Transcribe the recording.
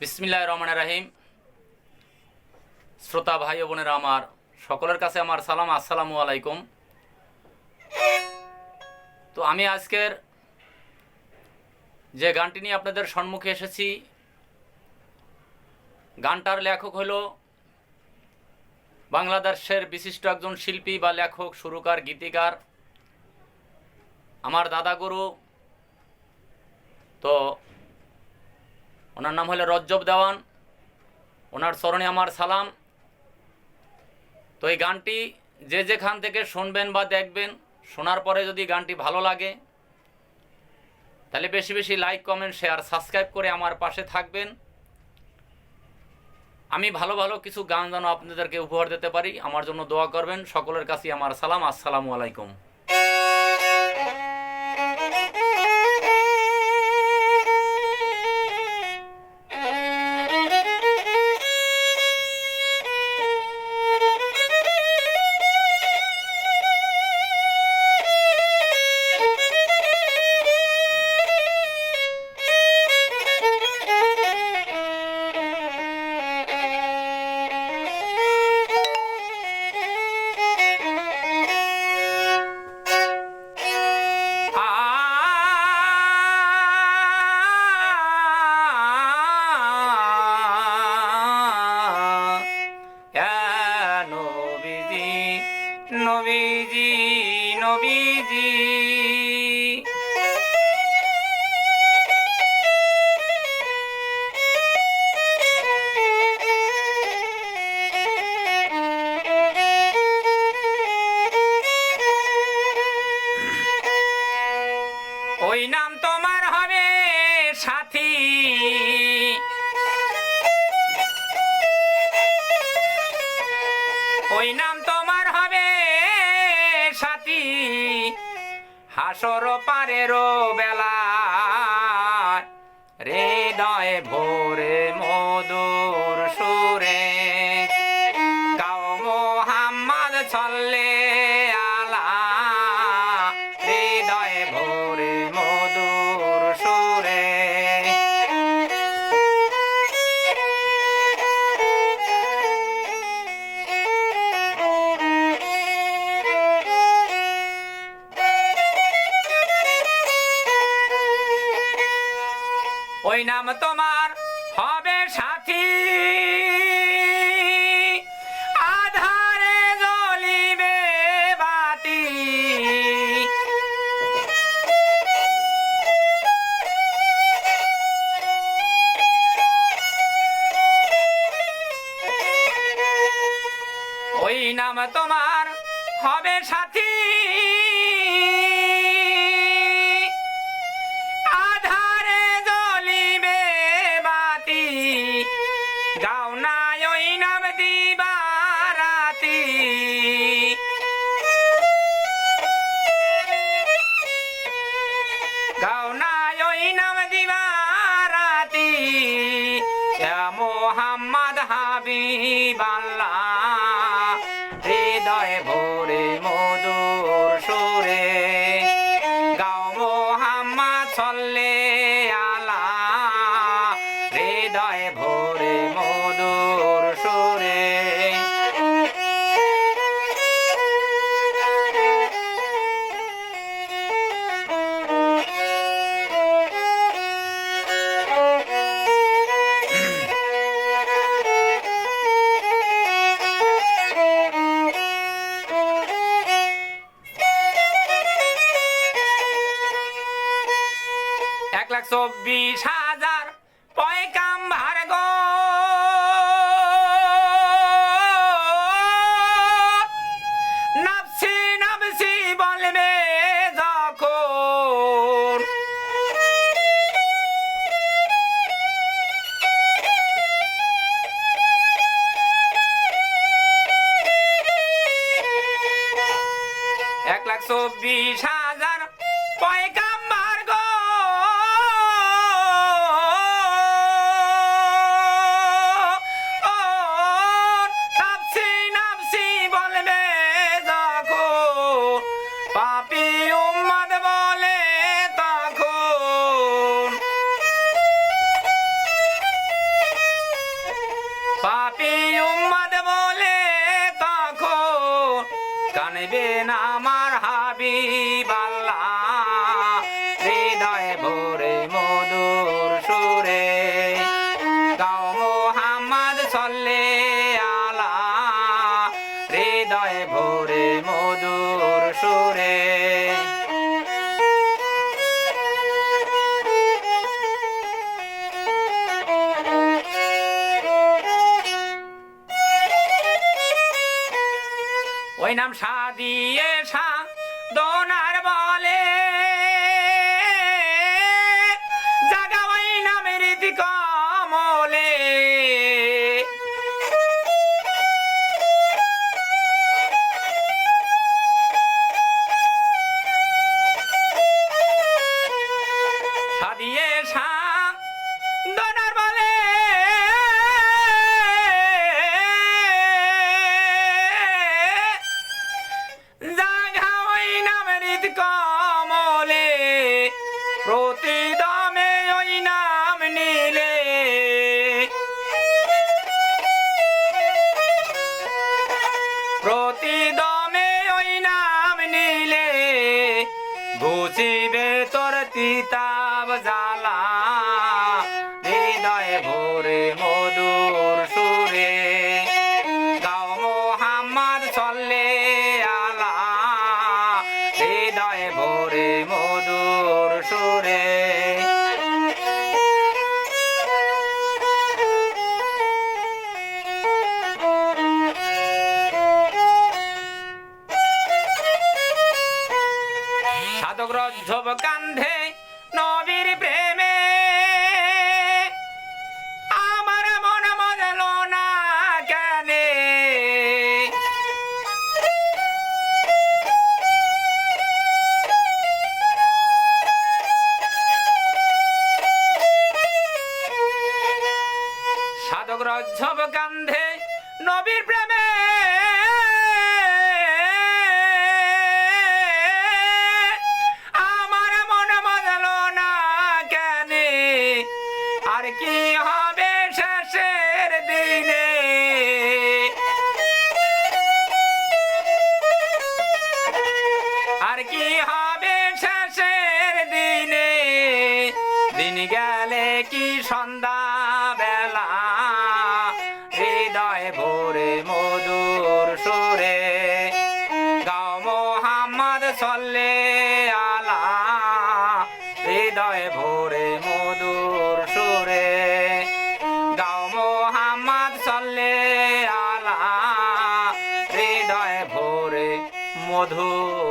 বিসমিল্লাহ রহমান রাহিম। শ্রোতা ভাই বোনেরা আমার, সকলের কাছে আমার সালাম, আসসালামু আলাইকুম। তো আমি আজকের যে গানটি নিয়ে আপনাদের সম্মুখে এসেছি, গানটার লেখক হল বাংলাদেশের বিশিষ্ট একজন শিল্পী বা লেখক, সুরকার, গীতিকার, আমার দাদা গুরু তো ওনার নাম হলো রজ্জব দেওয়ান। ওনার স্মরণে আমার সালাম। তো এই গানটি যে যেখান থেকে শুনবেন বা দেখবেন, শোনার পরে যদি গানটি ভালো লাগে, তাহলে বেশি বেশি লাইক, কমেন্ট, শেয়ার, সাবস্ক্রাইব করে আমার পাশে থাকবেন। আমি ভালো ভালো কিছু গান যেন আপনাদেরকে উপহার দিতে পারি, আমার জন্য দোয়া করবেন। সকলের কাছে আমার সালাম। আসসালামু আলাইকুম। নবীজি হাসর পারের বেলা হৃদয় ভোরে ওই নাম তোমার হবে সাথী। হৃদয় ভোরে মধুর লাখ চব্বিশ হাজার পয়কাম ভার গো। বলবে এক লাখ চব্বিশ হাজার পয়গাম্বার গো Be. বলে তোর তিতাব জ্বালা, হৃদয়ে ভোরে মধুর সুরে। গাও মোহাম্মদ, চলে আলা হৃদয়ে ভোরে মধুর সুরে। রজ্জব কান্ধে নবীর প্রেমে। আমার মন বদল না কেন। আর কি হবে শেষের দিনে? আর কি হবে শেষের দিনে? দিন গেলে কি সন্ধ্যা হৃদয় ভোরে মধুর সুর